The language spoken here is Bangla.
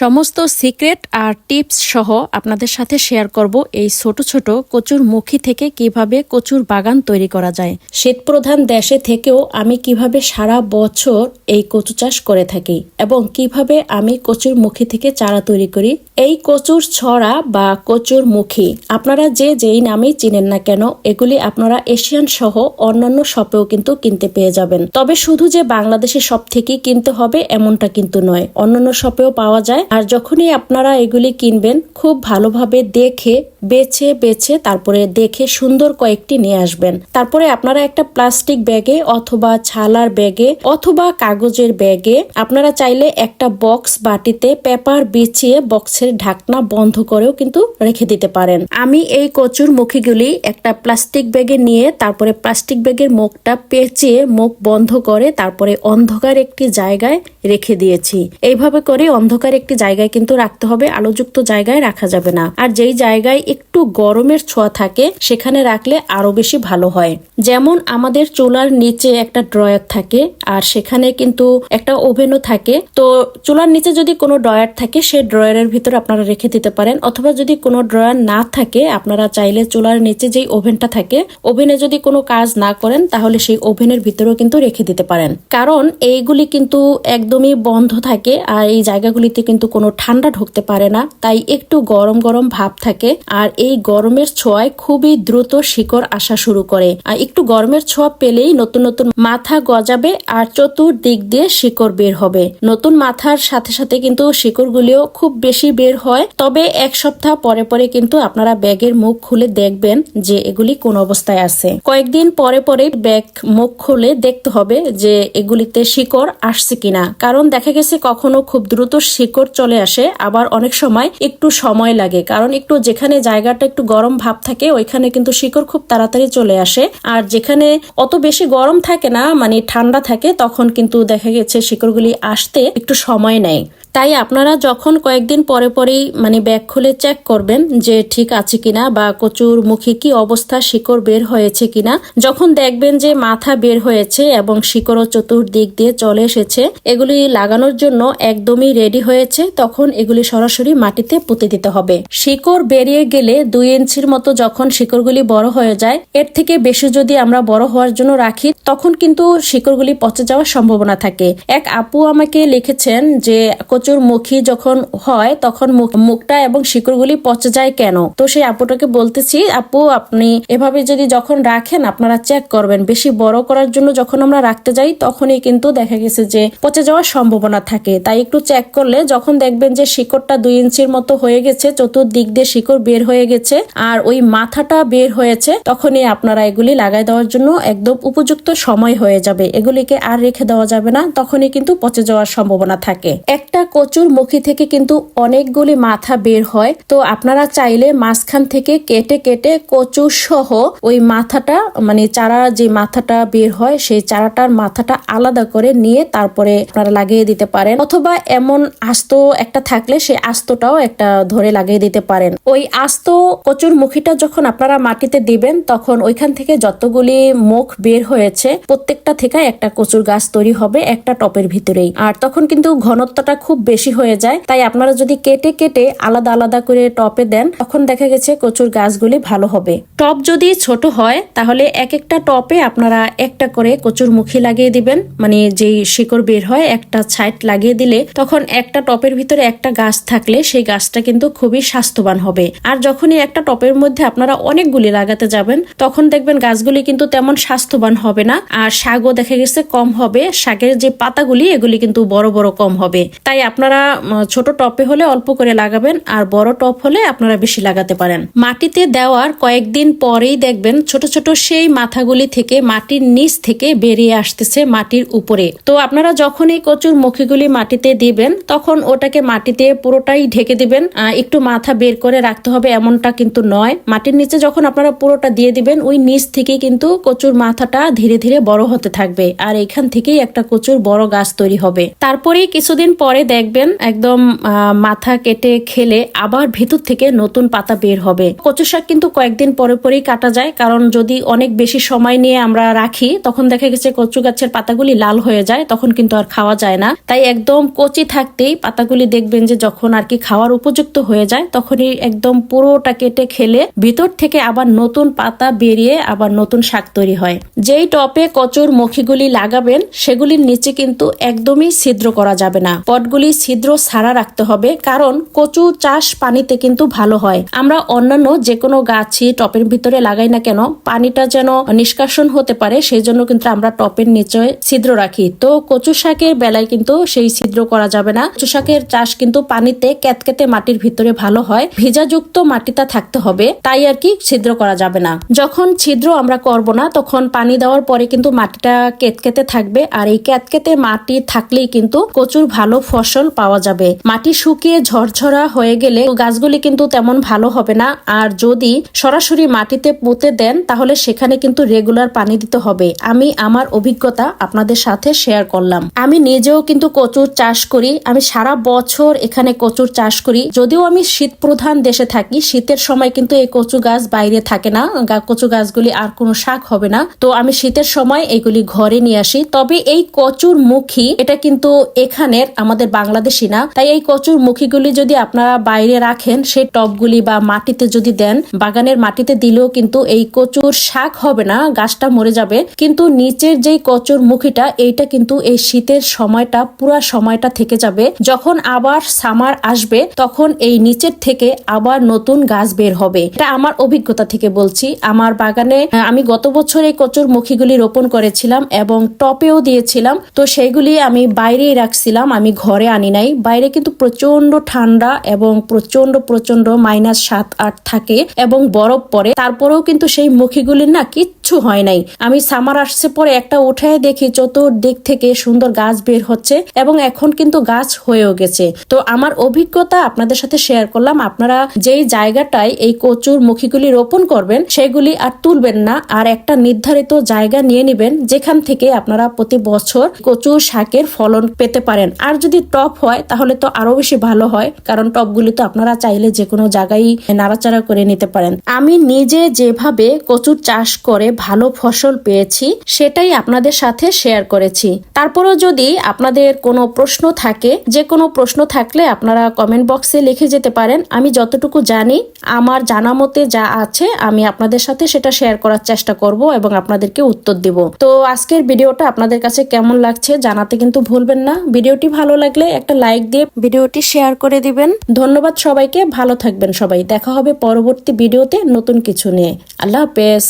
সমস্ত সিক্রেট আর টিপস সহ আপনাদের সাথে শেয়ার করব এই ছোট ছোট কচুর মুখী থেকে কীভাবে কচুর বাগান তৈরি করা যায়। শীত প্রধান দেশে থেকেও আমি কীভাবে সারা বছর এই কচু চাষ করে থাকি এবং কীভাবে আমি কচুর মুখী থেকে চারা তৈরি করি, এই কচুর ছড়া বা কচুর মুখী আপনারা যে যেই নামেই চিনেন না কেন, এগুলি আপনারা এশিয়ান সহ অন্যান্য শপেও কিন্তু কিনতে পেয়ে যাবেন। তবে শুধু যে বাংলাদেশে সব থেকেই কিনতে হবে এমনটা কিন্তু নয়, অন্যান্য শপেও পাওয়া যায়। আর যখনই আপনারা এগুলি কিনবেন খুব ভালোভাবে দেখে বেছে বেছে তারপরে দেখে সুন্দর কয়েকটি নিয়ে আসবেন। তারপরে আপনারা একটা প্লাস্টিক ব্যাগে অথবা ছালার ব্যাগে অথবা কাগজের ব্যাগে আপনারা চাইলে একটা বক্স বাটিতে পেপার বিছিয়ে বক্সের ঢাকনা বন্ধ করেও কিন্তু রেখে দিতে পারেন। আমি এই কচুর মুখীগুলি একটা প্লাস্টিক ব্যাগে নিয়ে তারপরে প্লাস্টিক ব্যাগের মুখটা পেঁচিয়ে মুখ বন্ধ করে তারপরে অন্ধকার একটি জায়গায় রেখে দিয়েছি। এইভাবে করে অন্ধকার একটি জায়গায় কিন্তু রাখতে হবে, আলোযুক্ত জায়গায় রাখা যাবে না। আর যেই জায়গায় একটু গরমের ছোঁয়া থাকে, সেখানে রাখলে আরও বেশি ভালো হয়। যেমন আমাদের চুলার নিচে একটা ড্রয়ার থাকে, আর সেখানে কিন্তু একটা ওভেনও থাকে। তো চুলার নিচে যদি কোনো ড্রয়ার থাকে সেই ড্রয়ারের ভিতর আপনারা রেখে দিতে পারেন। অথবা যদি কোনো ড্রয়ার না থাকে, আপনারা চাইলে চুলার নিচে যেই ওভেনটা থাকে, ওভেনে যদি কোনো কাজ না করেন, তাহলে সেই ওভেনের ভিতরেও কিন্তু রেখে দিতে পারেন। কারণ এইগুলি কিন্তু একদমই বন্ধ থাকে, আর এই জায়গাগুলিতে কিন্তু কোনো ঠান্ডা ঢুকতে পারে না। তাই একটু গরম গরম ভাব থাকে, আর এই গরমের ছোঁয়ায় খুবই দ্রুত শিকড় আসা শুরু করে। আর একটু গরমের ছোঁয়া পেলেই নতুন নতুন মাথা গজাবে আর চতুর্দিক দিয়ে শিকড় বের হবে। নতুন মাথার সাথে সাথে কিন্তু শিকড়গুলিও খুব বেশি বের হয়। তবে এক সপ্তাহ পরে পরে কিন্তু আপনারা ব্যাগের মুখ খুলে দেখবেন যে এগুলি কোন অবস্থায় আছে। কয়েকদিন পরে পরে ব্যাগ মুখ খুলে দেখতে হবে যে এগুলিতে শিকড় আসছে কিনা। কারণ দেখা গেছে কখনো খুব দ্রুত শিকড় চলে আসে, আবার অনেক সময় একটু সময় লাগে। কারণ একটু যেখানে জায়গাটা একটু গরম ভাব থাকে, ওইখানে কিন্তু শিকড় খুব তাড়াতাড়ি চলে আসে। আর যেখানে অত বেশি গরম থাকে না মানে ঠান্ডা থাকে, তখন কিন্তু দেখা গেছে শিকড়গুলি আসতে একটু সময় নেয়। তাই আপনারা যখন কয়েকদিন পরে পরেই মানে ব্যাগ খুলে চেক করবেন যে ঠিক আছে কিনা বা কচুর মুখে কি অবস্থা, শিকড় বের হয়েছে কিনা, যখন দেখবেন যে মাথা বের হয়েছে এবং শিকড়ও চতুর্দিক দিয়ে চলে এসেছে, এগুলি লাগানোর জন্য একদমই রেডি হয়েছে, তখন এগুলি সরাসরি মাটিতে পুঁতে দিতে হবে। শিকড় বেরিয়ে গেলে দুই ইঞ্চির মতো যখন শিকড়গুলি বড় হয়ে যায়, এর থেকে বেশি যদি আমরা বড় হওয়ার জন্য রাখি, তখন কিন্তু শিকড়গুলি পচে যাওয়ার সম্ভাবনা থাকে। এক আপু আমাকে লিখেছেন যে কচুর মুখী যখন হয়, তখন মুখ- মুখটা এবং শিকড়গুলি পচে যায় কেন? তো সেই আপুটাকে বলতেছি, আপু, আপনি এভাবে যদি যখন রাখেন, আপনারা চেক করবেন। বেশি বড় করার জন্য যখন আমরা রাখতে যাই, তখনই কিন্তু দেখা গেছে যে পচে যাওয়ার সম্ভাবনা থাকে। তাই একটু চেক করলে যখন দেখবেন যে শিকড়টা দুই ইঞ্চির মতো হয়ে গেছে, চতুর্দিক দিয়ে শিকড় বের হয়ে গেছে আর ওই মাথাটা বের হয়েছে, তখনই আপনারা এগুলি লাগাই দেওয়ার জন্য একদম উপযুক্ত সময় হয়ে যাবে। এগুলিকে আর রেখে দেওয়া যাবে না, তখনই কিন্তু পচে যাওয়ার সম্ভাবনা থাকে। একটা কচুর মুখী থেকে কিন্তু অনেকগুলি মাথা বের হয়। তো আপনারা চাইলে মাঝখান থেকে কেটে কেটে কচু সহ ওই মাথাটা মানে চারা যে মাথাটা বের হয়, সেই চারাটার মাথাটা আলাদা করে নিয়ে তারপরে আপনারা লাগিয়ে দিতে পারেন। অথবা এমন আস্ত একটা থাকলে সেই আস্তটাও একটা ধরে লাগিয়ে দিতে পারেন। ওই আস্ত কচুর মুখীটা যখন আপনারা মাটিতে দিবেন, তখন ওইখান থেকে যতগুলি মুখ বের হয়েছে, প্রত্যেকটা থেকে একটা কচুর গাছ তৈরি হবে একটা টপের ভিতরেই। আর তখন কিন্তু ঘনত্বটা খুব বেশি হয়ে যায়। তাই আপনারা যদি কেটে কেটে আলাদা আলাদা করে টপে দেন, তখন দেখা গেছে কচুর গাছগুলি ভালো হবে। টপ যদি ছোট হয়, তাহলে এক একটা টপে আপনারা একটা করে কচুর মুখী লাগিয়ে দিবেন। মানে যেই শিকড় বের হয়, একটা ছাইট লাগিয়ে দিলে তখন একটা টপের ভিতরে একটা গাছ থাকলে সেই গাছটা কিন্তু খুবই স্বাস্থ্যবান হবে। আর যখনই একটা টপের মধ্যে আপনারা অনেকগুলি লাগাতে যাবেন, তখন দেখবেন গাছগুলি কিন্তু তেমন স্বাস্থ্যবান হবে না। আর শাকও দেখা গেছে কম হবে। শাকের যে পাতাগুলি, এগুলি কিন্তু বড় বড় কম হবে। তাই আপনারা ছোট টপে হলে অল্প করে লাগাবেন আর বড় টপ হলে আপনারা বেশি লাগাতে পারেন। মাটিতে দেওয়ার কয়েকদিন পরেই দেখবেন ছোট ছোট সেই মাথাগুলি থেকে, মাটির নিচ থেকে বেরিয়ে আসতেছে মাটির উপরে। তো আপনারা যখন এই কচুর মুখীগুলি মাটিতে দিবেন, তখন ওটাকে মাটিতে পুরোটাই ঢেকে দিবেন। একটু মাথা বের করে রাখতে হবে এমনটা কিন্তু নয়। মাটির নিচে যখন আপনারা পুরোটা দিয়ে দিবেন, ওই নিচ থেকে কিন্তু কচুর মাথাটা ধীরে ধীরে বড় হতে থাকবে। আর এখান থেকেই একটা কচুর বড় গাছ তৈরি হবে। তারপরেই কিছুদিন পরে দেখবেন একদম মাথা কেটে খেলে আবার ভেতর থেকে নতুন পাতা বের হবে। কচু শাক কিন্তু কয়েকদিন পরে পরেই কাটা যায়, কারণ যদি অনেক বেশি সময় নিয়ে আমরা রাখি, তখন দেখা গেছে কচু গাছের পাতাগুলি লাল হয়ে যায়, তখন কিন্তু আর খাওয়া যায় না। তাই একদম কচি থাকতেই পাতাগুলি দেখবেন যে যখন আর কি খাওয়ার উপযুক্ত হয়ে যায়, তখনই একদম পুরোটা কেটে খেলে ভিতর থেকে আবার নতুন পাতা বেরিয়ে আবার নতুন শাক তৈরি হয়। যেই টপে কচুর মুখিগুলি লাগাবেন, সেগুলির নিচে কিন্তু একদমই ছিদ্র করা যাবে না। পটগুলি ছিদ্র ছাড়া রাখতে হবে, কারণ কচু চাষ পানিতে কিন্তু ভালো হয়। আমরা অন্যান্য যে কোনো গাছই টপের ভিতরে লাগাই না কেন, পানিটা যেন নিষ্কাশন হতে পারে সেই জন্য কিন্তু আমরা টপের নিচে ছিদ্র রাখি। তো কচু শাকের বেলায় কিন্তু সেই ছিদ্র করা যাবে না। কচু শাকের চাষ কিন্তু পানিতে ক্যাতকেতে মাটির ভিতরে ভালো হয়, ভিজাযুক্ত মাটিটা থাকতে হবে, তাই আর কি ছিদ্র করা যাবে না। যখন ছিদ্র আমরা করব না, তখন পানি দেওয়ার পরে কিন্তু মাটিটা কেতকেতে থাকবে, আর এই ক্যাতকেতে মাটি থাকলেই কিন্তু কচুর ভালো ফসল পাওয়া যাবে। মাটি শুকিয়ে ঝরঝরা হয়ে গেলে গাছগুলি কিন্তু তেমন ভালো হবে না। আর যদি সরাসরি মাটিতে পুঁতে দেন, তাহলে সেখানে কিন্তু রেগুলার পানি দিতে হবে। আমি আমার অভিজ্ঞতা আপনাদের সাথে শেয়ার করলাম। আমি নিজেও কিন্তু কচুর চাষ করি। আমি সারা বছর এখানে কচুর চাষ করি। যদিও আমি শীত প্রধান দেশে থাকি, শীতের সময় কিন্তু এই কচু গাছ বাইরে থাকে না। কচু গাছগুলি আর কোনো শাক হবে না। তো আমি শীতের সময় এগুলি ঘরে নিয়ে আসি। তবে এই কচুর মুখী, এটা কিন্তু এখানের আমাদের বাংলাদেশি না। তাই এই কচুর মুখীগুলি যদি আপনারা বাইরে রাখেন সেই টবগুলি বা মাটিতে যদি দেন, বাগানের মাটিতে দিলেও কিন্তু এই কচুর শাক হবে না, গাছটা মরে যাবে। কিন্তু নিচের যেই কচুর মুখিটা, এইটা কিন্তু এই শীতের সময়টা, পুরা সময়টা থেকে যাবে। যখন আবার সামার আসবে, তখন এই নিচের থেকে আবার নতুন গাছ বের হবে। এটা আমার অভিজ্ঞতা থেকে বলছি। আমার বাগানে আমি গত বছর এই কচুর মুখিগুলি রোপণ করেছিলাম এবং টপেও দিয়েছিলাম। তো সেইগুলি আমি বাইরেই রাখছিলাম। আমি ঘরে আনি নাই। বাইরে কিন্তু প্রচণ্ড ঠান্ডা এবং প্রচণ্ড প্রচণ্ড মাইনাস সাত, আট থাকে এবং বরফ পরে তারপরেও কিন্তু সেই মুখিগুলির না কিচ্ছু হয় নাই। আমি সামার আসছে পরে একটা উঠে দেখি চতুর্দিক থেকে সুন্দর গাছ বের হচ্ছে এবং এখন কিন্তু গাছ হয়েও গেছে। তো আমার অভিজ্ঞতা আপনাদের সাথে শেয়ার করলাম। আপনারা যেই জায়গাটায় এই কচুর মুখিগুলি রোপণ করবেন, সেগুলি আর তুলবেন না। আর একটা নির্ধারিত জায়গা নিয়ে নেবেন, যেখান থেকে আপনারা প্রতি বছর কচুর শাকের ফলন পেতে পারেন। আর যদি টপ হয়, তাহলে তো আরও বেশি ভালো হয়। কারণ টপগুলি তো আপনারা চাইলে যে কোনো জায়গায় নাড়াচাড়া করে নিতে পারেন। আমি নিজে যেভাবে কচুর চাষ করে ভালো ফসল পেয়েছি, সেটাই আপনাদের সাথে শেয়ার করেছি। তারপরেও যদি আপনাদের কোনো প্রশ্ন থাকে যে কোনো প্রশ্ন থাকলে আপনারা কমেন্ট বক্সে লিখে যেতে পারেন। আমি যতটুকু জানি, আমার জানা মতে যা আছে, আমি আপনাদের সাথে সেটা শেয়ার করার চেষ্টা করব এবং আপনাদেরকে উত্তর দিব। তো আজকের ভিডিওটা আপনাদের কাছে কেমন লাগছে জানাতে কিন্তু ভুলবেন না। ভিডিওটি ভালো লাগলে একটা লাইক দিয়ে ভিডিওটি শেয়ার করে দিবেন। ধন্যবাদ সবাইকে, ভালো থাকবেন সবাই। দেখা হবে পরবর্তী ভিডিওতে নতুন কিছু নিয়ে। আল্লাহ হাফেজ।